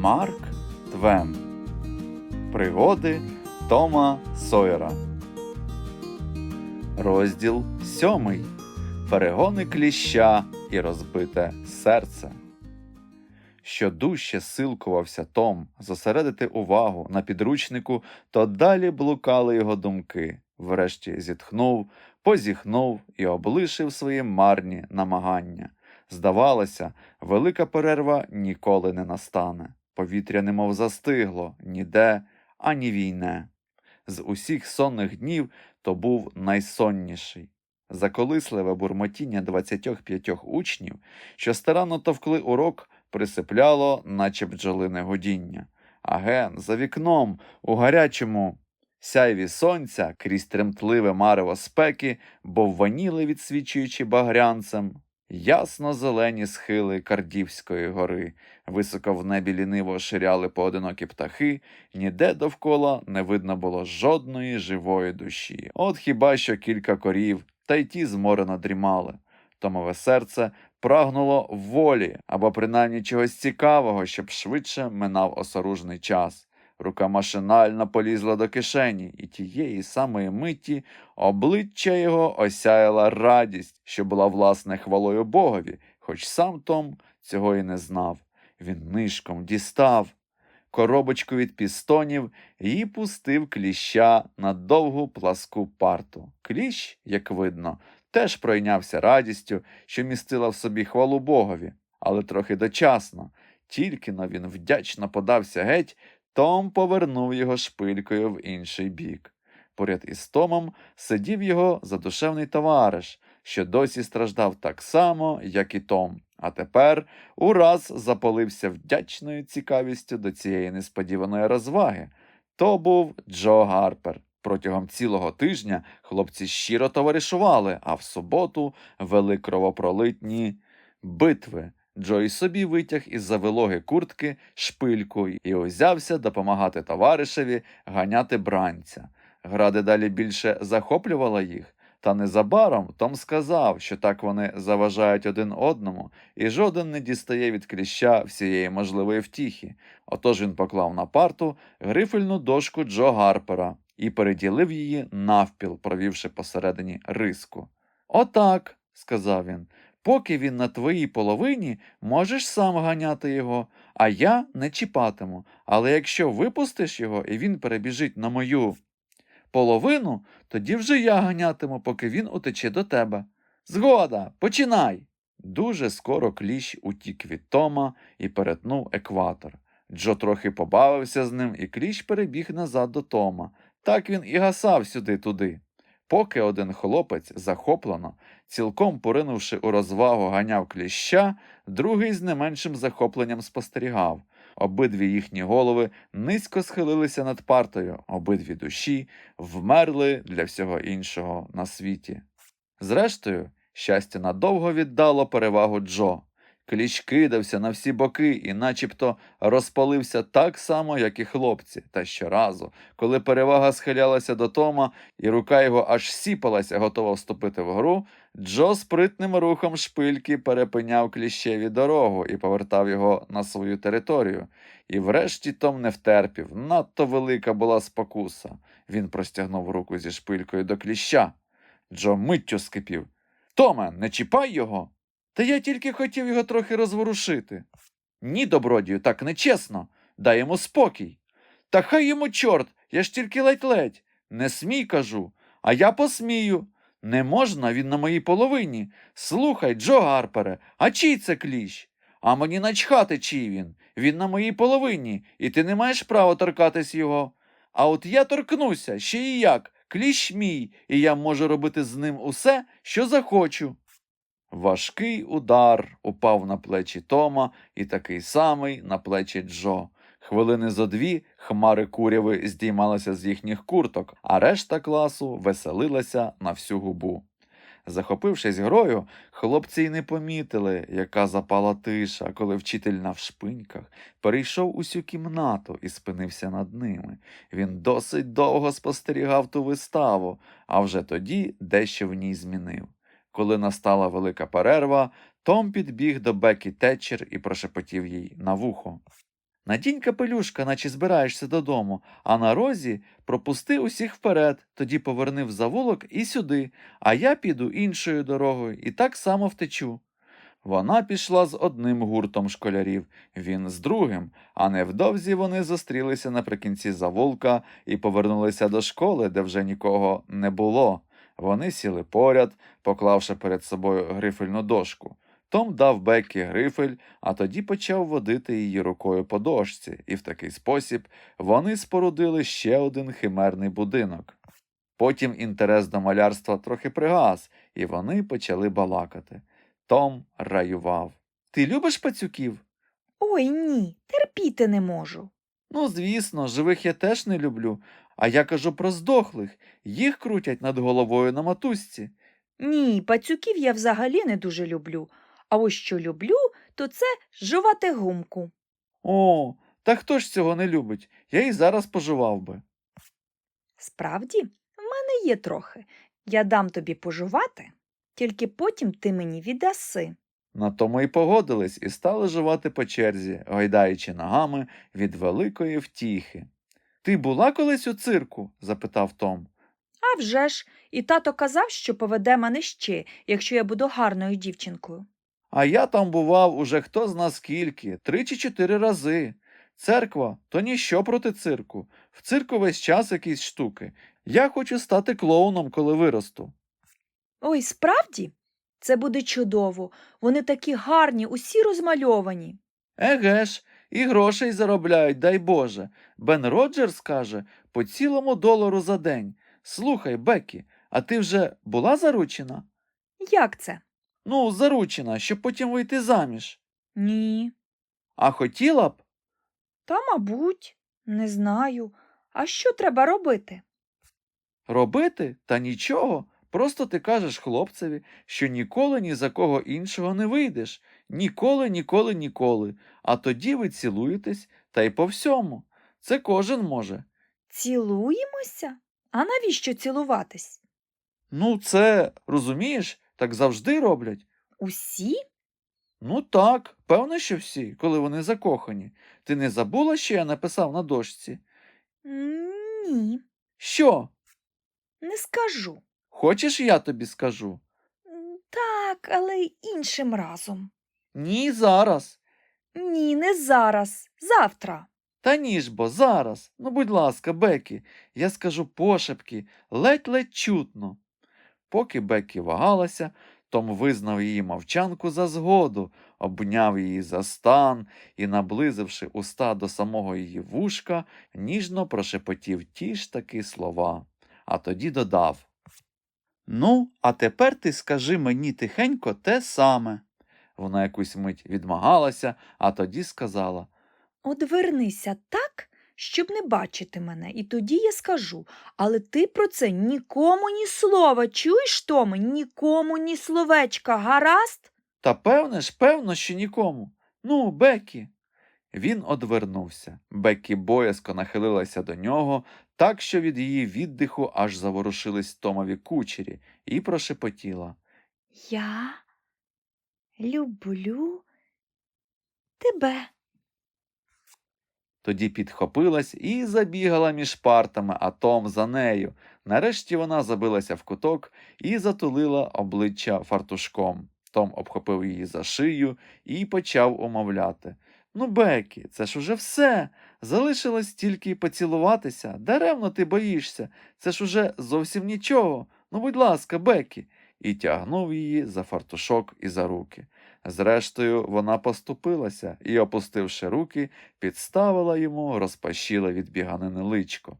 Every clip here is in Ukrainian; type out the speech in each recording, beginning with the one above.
Марк Твен. Пригоди Тома Сойера. Розділ сьомий. Перегони кліща і розбите серце. Що дужче силкувався Том зосередити увагу на підручнику, то далі блукали його думки. Врешті зітхнув, позіхнув і облишив свої марні намагання. Здавалося, велика перерва ніколи не настане. Повітря немов застигло ніде, ані війне. З усіх сонних днів то був найсонніший. Заколисливе бурмотіння 25 учнів, що старанно товкли урок, присипляло, наче бджолине годіння. А ген за вікном у гарячому сяйві сонця крізь тремтливе марево спеки, бовваніли, відсвічуючи багрянцем, ясно зелені схили Кардівської гори, високо в небі ліниво ширяли поодинокі птахи, ніде довкола не видно було жодної живої душі. От хіба що кілька корів, та й ті зморено дрімали. Томове серце прагнуло волі або принаймні чогось цікавого, щоб швидше минав осоружний час. Рука машинально полізла до кишені, і тієї самої миті обличчя його осяяла радість, що була власне хвалою Богові, хоч сам Том цього і не знав. Він нишком дістав коробочку від пістонів і пустив кліща на довгу пласку парту. Кліщ, як видно, теж пройнявся радістю, що містила в собі хвалу Богові, але трохи дочасно. Тільки но він вдячно подався геть, Том повернув його шпилькою в інший бік. Поряд із Томом сидів його задушевний товариш, що досі страждав так само, як і Том, а тепер ураз запалився вдячною цікавістю до цієї несподіваної розваги. То був Джо Гарпер. Протягом цілого тижня хлопці щиро товаришували, а в суботу вели кровопролитні битви. Джо і собі витяг із завилоги куртки шпильку і узявся допомагати товаришеві ганяти бранця. Гра дедалі більше захоплювала їх, та незабаром Том сказав, що так вони заважають один одному, і жоден не дістає від кліща всієї можливої втіхи. Отож він поклав на парту грифельну дошку Джо Гарпера і переділив її навпіл, провівши посередині риску. Отак, сказав він. Поки він на твоїй половині, можеш сам ганяти його, а я не чіпатиму. Але якщо випустиш його і він перебіжить на мою половину, тоді вже я ганятиму, поки він утече до тебе. Згода, починай. Дуже скоро кліщ утік від Тома і перетнув екватор. Джо трохи побавився з ним, і кліщ перебіг назад до Тома. Так він і гасав сюди туди. Поки один хлопець захоплено, цілком поринувши у розвагу, ганяв кліща, другий з не меншим захопленням спостерігав. Обидві їхні голови низько схилилися над партою, обидві душі вмерли для всього іншого на світі. Зрештою, щастя надовго віддало перевагу Джо. Кліщ кидався на всі боки і начебто розпалився так само, як і хлопці. Та щоразу, коли перевага схилялася до Тома, і рука його аж сіпалася, готова вступити в гру, Джо спритним рухом шпильки перепиняв кліщеві дорогу і повертав його на свою територію. І врешті Том не втерпів. Надто велика була спокуса. Він простягнув руку зі шпилькою до кліща. Джо миттю скипів. Томе, не чіпай його. Та я тільки хотів його трохи розворушити. Ні, добродію, так нечесно. Дай йому спокій. Та хай йому чорт, я ж тільки ледь-ледь. Не смій, кажу, а я посмію. Не можна, він на моїй половині. Слухай, Джо Гарпере, а чий це кліщ? А мені начхати, чий він. Він на моїй половині, і ти не маєш права торкатись його. А от я торкнуся, ще і як. Кліщ мій, і я можу робити з ним усе, що захочу. Важкий удар упав на плечі Тома і такий самий на плечі Джо. Хвилини зо дві хмари куряви здіймалися з їхніх курток, а решта класу веселилася на всю губу. Захопившись грою, хлопці й не помітили, яка запала тиша, коли вчитель на вшпиньках перейшов усю кімнату і спинився над ними. Він досить довго спостерігав ту виставу, а вже тоді дещо в ній змінив. Коли настала велика перерва, Том підбіг до Бекі Тетчер і прошепотів їй на вухо. Надінь капелюшка, наче збираєшся додому, а на розі пропусти усіх вперед, тоді поверни в завулок і сюди, а я піду іншою дорогою і так само втечу. Вона пішла з одним гуртом школярів, він з другим, а невдовзі вони зустрілися наприкінці завулка і повернулися до школи, де вже нікого не було. Вони сіли поряд, поклавши перед собою грифельну дошку. Том дав Беккі грифель, а тоді почав водити її рукою по дошці, і в такий спосіб вони спорудили ще один химерний будинок. Потім інтерес до малярства трохи пригас, і вони почали балакати. Том раював. Ти любиш пацюків? Ой ні, терпіти не можу. Ну, звісно, живих я теж не люблю, а я кажу про здохлих. Їх крутять над головою на матузці. Ні, пацюків я взагалі не дуже люблю. А ось що люблю, то це жувати гумку. О, та хто ж цього не любить? Я і зараз пожував би. Справді, в мене є трохи. Я дам тобі пожувати, тільки потім ти мені віддаси. На тому й погодились і стали жувати по черзі, гойдаючи ногами від великої втіхи. Ти була колись у цирку? запитав Том. А вже ж, і тато казав, що поведе мене ще, якщо я буду гарною дівчинкою. А я там бував уже хто зна скільки, три чи чотири рази. Церква то ніщо проти цирку. В цирку весь час якісь штуки. Я хочу стати клоуном, коли виросту. Ой, справді? Це буде чудово. Вони такі гарні, усі розмальовані. Еге ж, і грошей заробляють, дай Боже. Бен Роджерс каже по цілому долару за день. Слухай, Бекі, а ти вже була заручена? Як це? Ну, заручена, щоб потім вийти заміж. Ні. А хотіла б? Та, мабуть, не знаю. А що треба робити? Робити? Та нічого. Просто ти кажеш хлопцеві, що ніколи ні за кого іншого не вийдеш. Ніколи, ніколи, ніколи. А тоді ви цілуєтесь та й по всьому. Це кожен може. Цілуємося? А навіщо цілуватись? Ну, це, розумієш, так завжди роблять. Усі? Ну так, певно, що всі, коли вони закохані. Ти не забула, що я написав на дошці? Ні, Що? не скажу. Хочеш, я тобі скажу? Так, але іншим разом. Ні, зараз. Ні, не зараз. Завтра. Та ні ж бо, зараз. Ну, будь ласка, Бекі, я скажу пошепки, ледь-ледь чутно. Поки Бекі вагалася, Том визнав її мовчанку за згоду, обняв її за стан і, наблизивши уста до самого її вушка, ніжно прошепотів ті ж таки слова, а тоді додав Ну, а тепер ти скажи мені тихенько те саме. Вона якусь мить відмагалася, а тоді сказала Одвернися так, щоб не бачити мене, і тоді я скажу. Але ти про це нікому ні слова. Чуєш, Томе? Нікому ні словечка, гаразд? Та певне ж, певно, що нікому. Ну, Бекі. Він одвернувся. Бекі боязко нахилилася до нього, так що від її віддиху аж заворушились Томові кучері, і прошепотіла. Я люблю тебе. Тоді підхопилась і забігала між партами, а Том за нею. Нарешті вона забилася в куток і затулила обличчя фартушком. Том обхопив її за шию і почав умовляти. Ну, Бекі, це ж уже все. Залишилось тільки поцілуватися. Даремно ти боїшся. Це ж уже зовсім нічого. Ну, будь ласка, Бекі. І тягнув її за фартушок і за руки. Зрештою, вона поступилася і, опустивши руки, підставила йому розпашіле від біганини личко.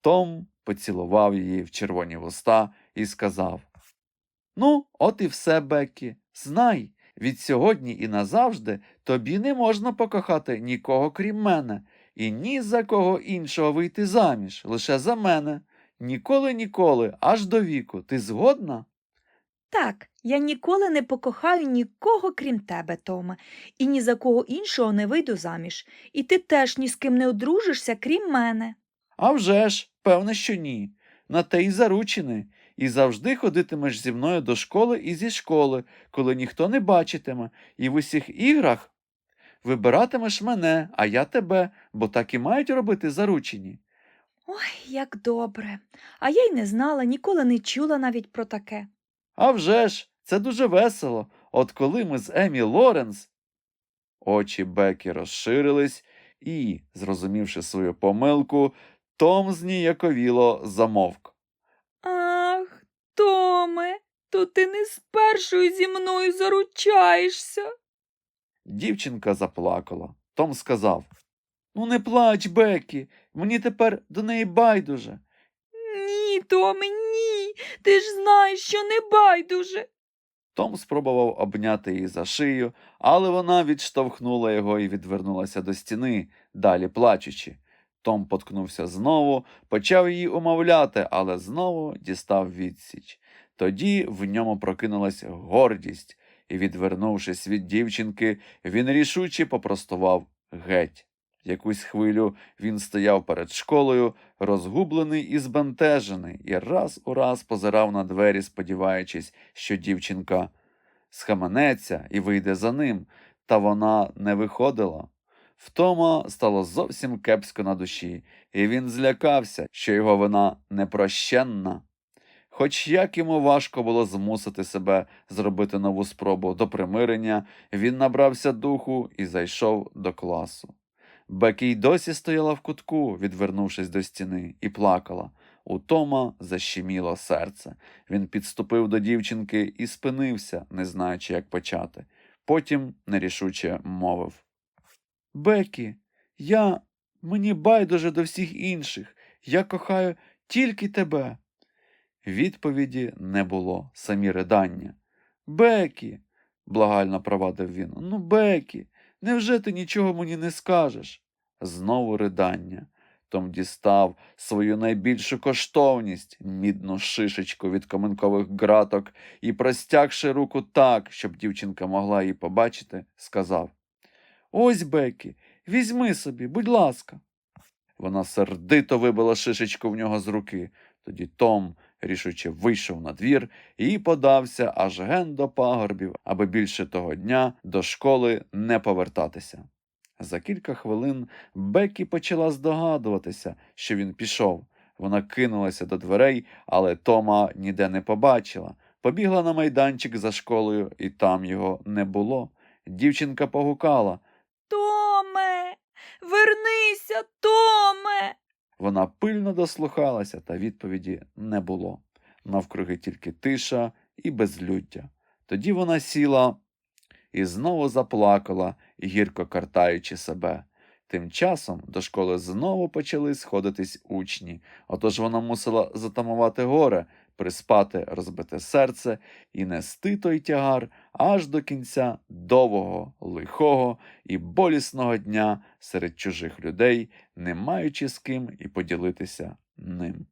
Том поцілував її в червоні вуста і сказав Ну, от і все, Бекі. Знай, від сьогодні і назавжди тобі не можна покохати нікого крім мене, і ні за кого іншого вийти заміж, лише за мене. Ніколи, ніколи, аж до віку. Ти згодна? Так, я ніколи не покохаю нікого, крім тебе, Томе, і ні за кого іншого не вийду заміж. І ти теж ні з ким не одружишся, крім мене. А вже ж, певне, що ні. На те й заручений. І завжди ходитимеш зі мною до школи і зі школи, коли ніхто не бачитиме, і в усіх іграх. вибиратимеш мене, а я тебе, бо так і мають робити заручені. Ой, як добре. А я й не знала, ніколи не чула навіть про таке. А вже ж, це дуже весело. От коли ми з Емі Лоренс. Очі Бекі розширились, і, зрозумівши свою помилку, Том зніяковіло замовк. Ах, Томе, то ти не спершу зі мною заручаєшся. Дівчинка заплакала. Том сказав: Ну, не плач, Бекі, мені тепер до неї байдуже. Ні, Томе, ні. Ти ж знаєш, що не байдуже. Том спробував обняти її за шию, але вона відштовхнула його і відвернулася до стіни, далі плачучи. Том поткнувся знову, почав її умовляти, але знову дістав відсіч. Тоді в ньому прокинулась гордість, і, відвернувшись від дівчинки, він рішуче попростував геть. Якусь хвилю він стояв перед школою, розгублений і збентежений, і раз у раз позирав на двері, сподіваючись, що дівчинка схаменеться і вийде за ним, та вона не виходила. Втома стало зовсім кепсько на душі, і він злякався, що його вина непрощенна. Хоч як йому важко було змусити себе зробити нову спробу до примирення, він набрався духу і зайшов до класу. Бекі й досі стояла в кутку, відвернувшись до стіни, і плакала. У Тома защеміло серце. Він підступив до дівчинки і спинився, не знаючи, як почати. Потім нерішуче мовив. Бекі, я мені байдуже до всіх інших. Я кохаю тільки тебе. Відповіді не було, самі ридання. Бекі, благально провадив він. Ну, Бекі, невже ти нічого мені не скажеш? Знову ридання. Том дістав свою найбільшу коштовність, мідну шишечку від каменкових ґраток, і, простягши руку так, щоб дівчинка могла її побачити, сказав Ось, Бекі, візьми собі, будь ласка. Вона сердито вибила шишечку в нього з руки. Тоді Том рішуче вийшов на двір і подався аж ген до пагорбів, аби більше того дня до школи не повертатися. За кілька хвилин Бекі почала здогадуватися, що він пішов. Вона кинулася до дверей, але Тома ніде не побачила. Побігла на майданчик за школою, і там його не було. Дівчинка погукала. Томе, вернися, Томе. Вона пильно дослухалася, та відповіді не було. Навкруги тільки тиша і безлюддя. Тоді вона сіла і знову заплакала, гірко картаючи себе. Тим часом до школи знову почали сходитись учні, отож вона мусила затамувати горе, приспати розбите серце і нести той тягар аж до кінця довгого, лихого і болісного дня серед чужих людей, не маючи з ким і поділитися ним.